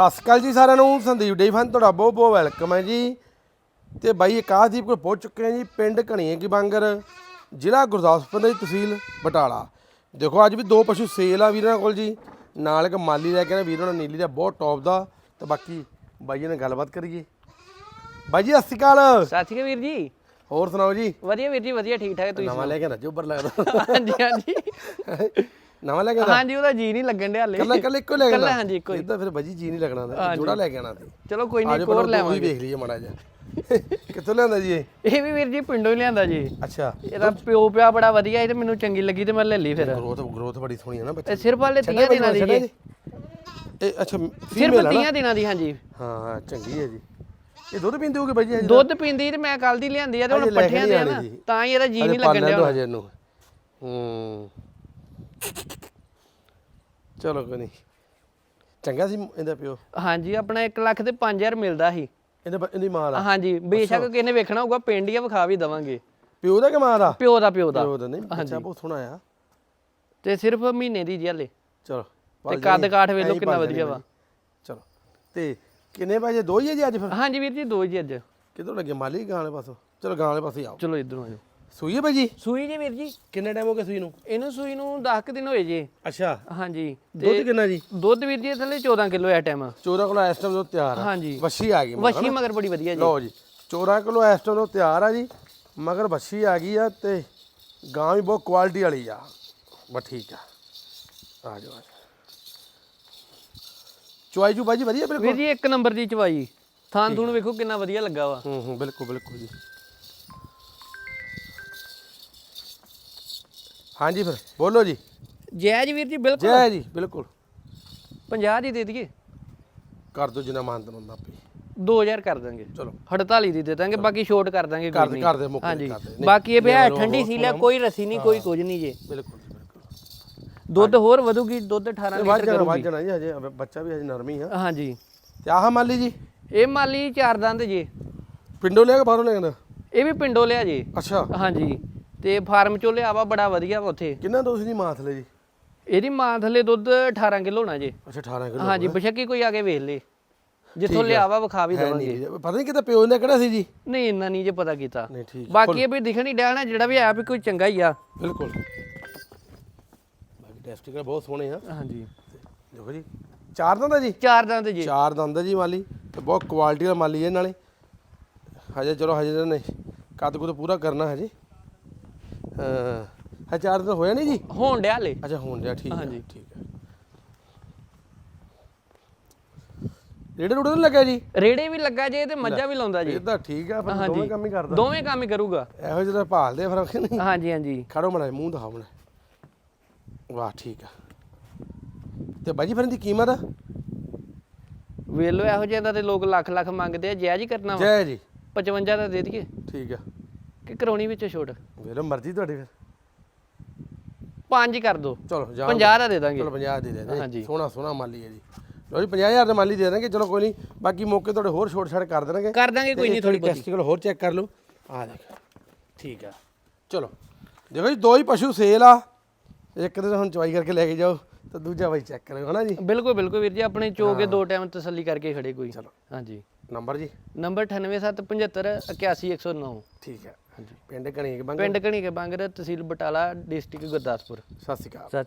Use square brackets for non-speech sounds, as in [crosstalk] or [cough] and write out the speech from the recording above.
ਸਤਿ ਸ਼੍ਰੀ ਅਕਾਲ ਜੀ ਸਾਰਿਆਂ ਨੂੰ। ਸੰਦੀਪ ਡੇ ਫਨ ਤੁਹਾਡਾ ਬਹੁਤ ਬਹੁਤ ਵੈਲਕਮ ਹੈ ਜੀ। ਤੇ ਬਾਈ ਆਕਾਸ਼ਦੀਪ ਕੋਲ ਪਹੁੰਚ ਚੁੱਕੇ ਹਾਂ ਜੀ ਪਿੰਡ ਘਣੀਏ ਕੀ ਬਾਂਗਰ ਜ਼ਿਲ੍ਹਾ ਗੁਰਦਾਸਪੁਰ ਦੀ ਤਹਿਸੀਲ ਬਟਾਲਾ। ਦੇਖੋ ਅੱਜ ਵੀ ਦੋ ਪਸ਼ੂ ਸੇਲ ਆ ਵੀਰਾਂ ਕੋਲ ਜੀ। ਨਾਲ ਇੱਕ ਮਾਲੀ ਲੈ ਕੇ ਆਏ ਵੀਰਾਂ ਨੇ ਨੀਲੀ ਦਾ ਬਹੁਤ ਟੌਪ ਦਾ। ਤੇ ਬਾਕੀ ਬਾਈ ਜੀ ਨਾਲ ਗੱਲਬਾਤ ਕਰੀਏ। ਬਾਈ ਜੀ ਸਤਿ ਸ਼੍ਰੀ ਅਕਾਲ। ਸਤਿ ਸ਼੍ਰੀ ਅਕਾਲ ਵੀਰ ਜੀ। ਹੋਰ ਸੁਣਾਓ ਜੀ? ਵਧੀਆ ਵੀਰ ਜੀ ਵਧੀਆ ਠੀਕ ਠਾਕ ਤੁਸੀਂ ਨਵਾਂ ਲੈ ਕੇ ਨਾ ਜੋਬਰ ਲੱਗਦਾ ਹਾਂਜੀ ਹਾਂਜੀ। [laughs] ਨਵਾਂ ਲੈ ਕੇ ਆਉਣਾ? ਹਾਂਜੀ ਉਹਦਾ ਜੀ ਨਹੀਂ ਲੱਗਣ ਡਿਆ ਹਲੇ। ਕੱਲਾ ਕੱਲਾ ਇੱਕੋ ਲੈ ਕੇ ਕੱਲਾ? ਹਾਂਜੀ ਇੱਕੋ ਹੀ। ਇਹ ਤਾਂ ਫਿਰ ਬਾਜੀ ਜੀ ਨਹੀਂ ਲੱਗਣਾ ਜੋੜਾ ਲੈ ਕੇ ਆਣਾ ਤੇ। ਚਲੋ ਕੋਈ ਨਹੀਂ ਵੀ ਲੈਵਾਂਗੇ ਵੇਖ ਲਈਏ ਮਾੜਾ ਜਿਹਾ। [laughs] ਕਿੱਥੋਂ ਲਿਆਂਦਾ ਜੀ ਇਹ? ਇਹ ਵੀ ਵੀਰ ਜੀ ਪਿੰਡੋਂ ਹੀ ਲਿਆਂਦਾ ਜੀ। ਅੱਛਾ। ਇਹਦਾ ਪਿਓ ਪਿਆ ਬੜਾ ਵਧੀਆ ਸੀ ਤੇ ਮੈਨੂੰ ਚੰਗੀ ਲੱਗੀ ਤੇ ਮੈਂ ਲੈ ਲਈ ਫਿਰ। ਗਰੋਥ ਗਰੋਥ ਬੜੀ ਸੋਹਣੀ ਹੈ ਨਾ ਬੱਚੇ ਇਹ ਸਿਰਫ ਵਾਲੇ 30 ਦਿਨਾਂ ਦੀ ਜੀ। ਇਹ ਅੱਛਾ ਸਿਰਫ ਫੀਮੇਲ ਹੈ ਨਾ? 30 ਦਿਨਾਂ ਦੀ ਹਾਂਜੀ। ਹਾਂ ਚੰਗੀ ਹੈ ਜੀ। ਇਹ ਦੁੱਧ ਪੀਂਦੇ ਹੋਗੇ ਬਾਈ ਜੀ ਦੁੱਧ ਪੀਂਦੀ ਤੇ ਮੈਂ ਕੱਲ ਦੀ ਲਿਆਂਦੀ ਆ ਤੇ ਹੁਣ ਪੱਠਿਆਂ ਦੇ ਆ ਨਾ ਜੀ। ਤਾਂ ਹੀ ਇਹਦਾ ਜੀ ਨਹੀਂ ਲੱਗਣ ਡਿਆ ਹੂੰ। ਚਲੋ ਕੋਈ ਨਹੀਂ। ਚੰਗਾ ਸੀ ਇਹਦਾ ਪਿਓ? ਹਾਂਜੀ ਆਪਣਾ 1 ਲੱਖ ਤੇ 5000 ਮਿਲਦਾ ਸੀ। ਇਹਦੇ ਬ- ਇਹਦੀ ਮਾਂ ਦਾ? ਹਾਂਜੀ ਬੇਸ਼ੱਕ ਕਿਸੇ ਨੇ ਵੇਖਣਾ ਹੋਊਗਾ ਪਿੰਡ ਹੀ ਆ ਵਿਖਾ ਵੀ ਦਵਾਂਗੇ। ਪਿਓ ਦਾ ਕਿ ਮਾਂ ਦਾ? ਪਿਓ ਦਾ ਪਿਓ ਦਾ। ਪਿਓ ਦਾ ਨਹੀਂ ਬੱਚਾ ਬਹੁਤ ਸੋਹਣਾ ਆ। ਤੇ ਸਿਰਫ ਮਹੀਨੇ ਦੀ ਜੀ ਹਲੇ। ਚਲੋ ਤੇ ਬਸ ਕੱਦ ਜੀ, ਕਾਠ ਵੇਖ ਲਓ ਐਂ ਕਿੰਨਾ ਵਧੀਆ ਜਾਣੀ। ਵਾ। ਚਲੋ ਤੇ ਕਿੰਨੇ ਵਜੇ ਦੋ ਹੀ ਹੈ ਜੀ ਅੱਜ ਫਿਰ? ਹਾਂਜੀ ਵੀਰ ਜੀ ਦੋ ਜੀ ਅੱਜ। ਕਿੱਧਰੋਂ ਲੱਗੇ? ਮਾਲੀ ਗਾਂ ਵਾਲੇ ਪਾਸੋਂ। ਚਲੋ ਗਾਂ ਵਾਲੇ ਪਾਸੇ ਆਓ। ਚਲੋ ਇਧਰੋਂ ਆਜੋ ਸੂਈ ਹੈ ਬਾਈ ਜੀ ਸੂਈ ਜੀ ਵੀਰ ਜੀ। ਕਿੰਨੇ ਟਾਈਮ ਹੋ ਗਿਆ ਸੂਈ ਨੂੰ? ਇਹਨੂੰ ਸੂਈ ਨੂੰ 10 ਕੁ ਦਿਨ ਹੋਏ ਜੀ। ਅੱਛਾ। ਹਾਂਜੀ। ਦੁੱਧ ਕਿੰਨਾ ਜੀ? ਦੁੱਧ ਵੀਰ ਜੀ ਥੱਲੇ 14 ਕਿਲੋ ਹੈ ਟਾਈਮ 14 ਕਿਲੋ ਇਸ ਟਾਈਮ ਤੋਂ ਤਿਆਰ ਆ। ਹਾਂਜੀ। ਵੱਛੀ ਆ ਗਈ ਮਗਰ। ਵਸ਼ੀ ਮਗਰ ਬੜੀ ਵਧੀਆ ਜੀ। ਲਓ ਜੀ 14 ਕਿਲੋ ਇਸ ਟਾਈਮ ਤੋਂ ਤਿਆਰ ਆ ਜੀ। ਮਗਰ ਵੱਛੀ ਆ ਗਈ ਆ ਤੇ ਗਾਂ ਵੀ ਬਹੁਤ ਕੁਆਲਿਟੀ ਵਾਲੀ ਆ। ਬਸ ਠੀਕ ਆ। ਆ ਜਾਓ ਆ ਚੁਆਈ ਜੂ ਬਾਜੀ ਵਧੀਆ ਬਿਲਕੁਲ? ਵੀਰ ਜੀ ਇੱਕ ਨੰਬਰ ਦੀ ਚਵਾਈ ਥਾਂ ਥੂਣ ਵੇਖੋ ਕਿੰਨਾ ਵਧੀਆ ਲੱਗਾ ਵਾ। ਹੂੰ ਹੂੰ ਬਿਲਕੁਲ ਬਿਲਕੁਲ ਜੀ। ਹਾਂਜੀ ਫਿਰ ਬੋਲੋ ਜੀ। ਜੈਜ ਵੀਰ ਜੀ ਬਿਲਕੁਲ। ਜੈ ਜੀ ਬਿਲਕੁਲ। 50 ਦੀ ਦੇ ਦਈਏ? ਕਰ ਦੋ ਜਿੰਨਾ ਮਾਨਤਨ ਹੁੰਦਾ ਆਪੇ। 2000 ਕਰ ਦਾਂਗੇ। ਚਲੋ। 48 ਦੀ ਦੇ ਦਾਂਗੇ ਬਾਕੀ ਛੋਟ ਕਰ ਦਾਂਗੇ ਕਰ ਕਰ ਦੇ ਮੁੱਕ ਹਾਂਜੀ। ਕਰ ਦੇ। ਨਹੀਂ, ਬਾਕੀ ਇਹ ਲਓ, ਠੰਡੀ ਹੋਰ ਸੀ ਲਿਆ ਕੋਈ ਰਸੀ ਨਹੀਂ ਕੋਈ ਕੁਝ ਨਹੀਂ ਜੇ। ਬਿਲਕੁਲ ਜੀ ਬਿਲਕੁਲ। ਦੁੱਧ ਹੋਰ ਵਧੂਗੀ ਦੁੱਧ 18 ਇਹ ਵੱਧ ਲੀਟਰ ਜਾਣਾ ਵੱਧ ਕਰੂਗੀ। ਜਾਣਾ ਜੀ ਹਜੇ ਬੱਚਾ ਵੀ ਹਜੇ ਨਰਮ ਹੀ ਆ। ਹਾਂਜੀ। ਤੇ ਆਹ ਮਾਲੀ ਜੀ? ਇਹ ਮਾਲੀ ਚਾਰ ਦੰਦ ਜੇ। ਪਿੰਡੋਂ ਲਿਆ ਕੇ ਬਾਹਰੋਂ ਲਿਆ ਕਹਿੰਦਾ? ਇਹ ਵੀ ਪਿੰਡੋਂ ਲਿਆ ਜੇ। ਅੱਛਾ। ਹਾਂਜੀ। ਤੇ ਫਾਰਮ ਚੋਂ ਲਿਆ ਵਾ ਬੜਾ ਵਧੀਆ ਵਾ ਉੱਥੇ। ਕਿੰਨਾ ਦੋਸਤ ਮਾਥ ਲੈ ਜੀ? ਇਹਦੀ ਮਾਂ ਥੱਲੇ ਦੁੱਧ 18 ਕਿਲੋ ਹੋਣਾ ਜੇ। ਅੱਛਾ 18 ਕਿਲੋ ਹਾਂਜੀ ਬਸ਼ੱਕੀ ਕੋਈ ਆ ਕੇ ਵੇਖ ਲੇ। ਜਿੱਥੋਂ ਲਿਆ ਵਾ ਵਿਖਾ ਵੀ ਦਵਾਂਗੇ। ਨਹੀਂ ਪਤਾ ਨਹੀਂ ਕਿਤੇ ਪਿਓ ਨੇ ਕਿਹੜਾ ਸੀ ਜੀ? ਨਹੀਂ ਇੰਨਾ ਨਹੀਂ ਜੇ ਪਤਾ ਕੀਤਾ। ਨਹੀਂ ਠੀਕ। ਬਾਕੀ ਇਹ ਵੀ ਦਿਖਣ ਹੀ ਡਿਆ ਨਾ ਜਿਹੜਾ ਵੀ ਆਇਆ ਵੀ ਕੋਈ ਚੰਗਾ ਹੀ ਆ। ਬਿਲਕੁਲ। ਬਾਕੀ ਟੈਸਟਿਕਲ ਬਹੁਤ ਸੋਹਣੇ ਆ। ਹਾਂਜੀ। ਦੇਖੋ ਜੀ ਚਾਰ ਦੰਦ ਜੀ? ਚਾਰ ਦੰਦ ਜੀ। ਚਾਰ ਦੰਦ ਜੀ ਮਾਲੀ। ਤੇ ਬਹੁਤ ਕੁਆਲਿਟੀ ਦਾ ਮਾਲੀ ਹੈ ਨਾਲੇ। ਹਜੇ ਚਲੋ ਹਜੇ ਨੇ ਕੱਦ ਕੁਦ ਪੂਰਾ ਕਰਨਾ ਹਜੇ। ਹਾਂ ਚਾਰ ਦਿਨ ਹੋਇਆ ਨਹੀਂ ਜੀ? ਹੋਣ ਡਿਆ ਹਲੇ। ਅੱਛਾ ਹੁਣ ਜਾ ਠੀਕ ਹੈ ਹਾਂਜੀ। ਠੀਕ ਹੈ। ਰੇੜੇ ਰੂੜੇ ਨਹੀਂ ਲੱਗਾ ਜੀ? ਰੇੜੇ ਵੀ ਲੱਗਾ ਜੇ ਤੇ ਮੱਝਾਂ ਵੀ ਲਾਉਂਦਾ ਜੀ। ਇਹ ਤਾਂ ਠੀਕ ਆ ਫਿਰ। ਦੋਵੇਂ ਕੰਮ ਹੀ ਕਰਦਾ। ਦੋਵੇਂ ਕੰਮ ਹੀ ਕਰੂਗਾ। ਇਹੋ ਜਿਹੜਾ ਭਾਲਦੇ ਆ ਨਹੀਂ। ਹਾਂਜੀ ਹਾਂਜੀ। ਖੜੋ ਮੜਾ ਮੂੰਹ ਦਿਖਾਓ ਮੜਾ। ਵਾਹ ਠੀਕ ਆ। ਤੇ ਬਾਜੀ ਫਿਰ ਇਹਦੀ ਕੀਮਤ? ਵੇਖ ਲਓ ਇਹੋ ਜਿਹਾ ਦਾ ਤੇ ਲੋਕ ਲੱਖ ਲੱਖ ਮੰਗਦੇ ਆ। ਜਾਇਜ਼ ਹੀ ਕਰਨਾ ਵਾ। ਜੈ ਜੀ 55 ਦਾ ਦੇ ਦਈਏ। ਠੀਕ ਆ। ਕਿ ਕਰਾਉਣੀ ਵਿੱਚ ਛੋਟ। ਵੇਲੋ ਮਰਜ਼ੀ ਤੁਹਾਡੀ ਫਿਰ। ਪੰਜ ਕਰ ਦੋ। ਚਲੋ ਜਾ 50 ਦਾ ਦੇ ਦਾਂਗੇ। ਚਲੋ 50 ਦੇ ਦੇ ਹਾਂਜੀ। ਸੋਹਣਾ ਸੋਹਣਾ ਮਾਲੀ ਹੈ ਜੀ। ਲੋ ਜੀ 50000 ਦਾ ਮਾਲੀ ਦੇ ਦਾਂਗੇ। ਚਲੋ ਕੋਈ ਨਹੀਂ ਬਾਕੀ ਮੌਕੇ ਤੁਹਾਡੇ ਹੋਰ ਛੋਟ ਛਾੜ ਕਰ ਦੇਣਗੇ। ਕਰ ਦਾਂਗੇ ਕੋਈ ਨਹੀਂ ਥੋੜੀ ਟੈਸਟੀਕਲ ਹੋਰ ਚੈੱਕ ਕਰ ਲਓ। ਆ ਦੇਖ। ਠੀਕ ਆ। ਚਲੋ ਦੇਖੋ ਜੀ ਦੋ ਹੀ ਪਸ਼ੂ ਸੇਲ ਆ। ਇੱਕ ਦਿਨ ਹੁਣ ਚਵਾਈ ਕਰਕੇ ਲੈ ਕੇ ਜਾਓ ਤੇ ਦੂਜਾ ਬਾਈ ਚੈੱਕ ਕਰਿਓ ਹਨਾ ਜੀ? ਬਿਲਕੁਲ ਬਿਲਕੁਲ ਵੀਰ ਜੀ ਆਪਣੇ ਚੋਗੇ ਦੋ ਟਾਈਮ ਤਸੱਲੀ ਕਰਕੇ ਖੜੇ ਕੋਈ। ਚਲੋ। ਹਾਂਜੀ। ਨੰਬਰ ਜੀ? ਨੰਬਰ 98775 81109 ਠੀਕ ਹੈ ਹਾਂਜੀ ਪਿੰਡ ਕਣੀ ਬੰਗ ਪਿੰਡ ਘਣੀ ਕੇ ਬਾਂਗਰ ਤਹਿਸੀਲ ਬਟਾਲਾ ਡਿਸਟ੍ਰਿਕਟ ਗੁਰਦਾਸਪੁਰ। ਸਤਿ ਸ਼੍ਰੀ ਅਕਾਲ। ਸਤਿ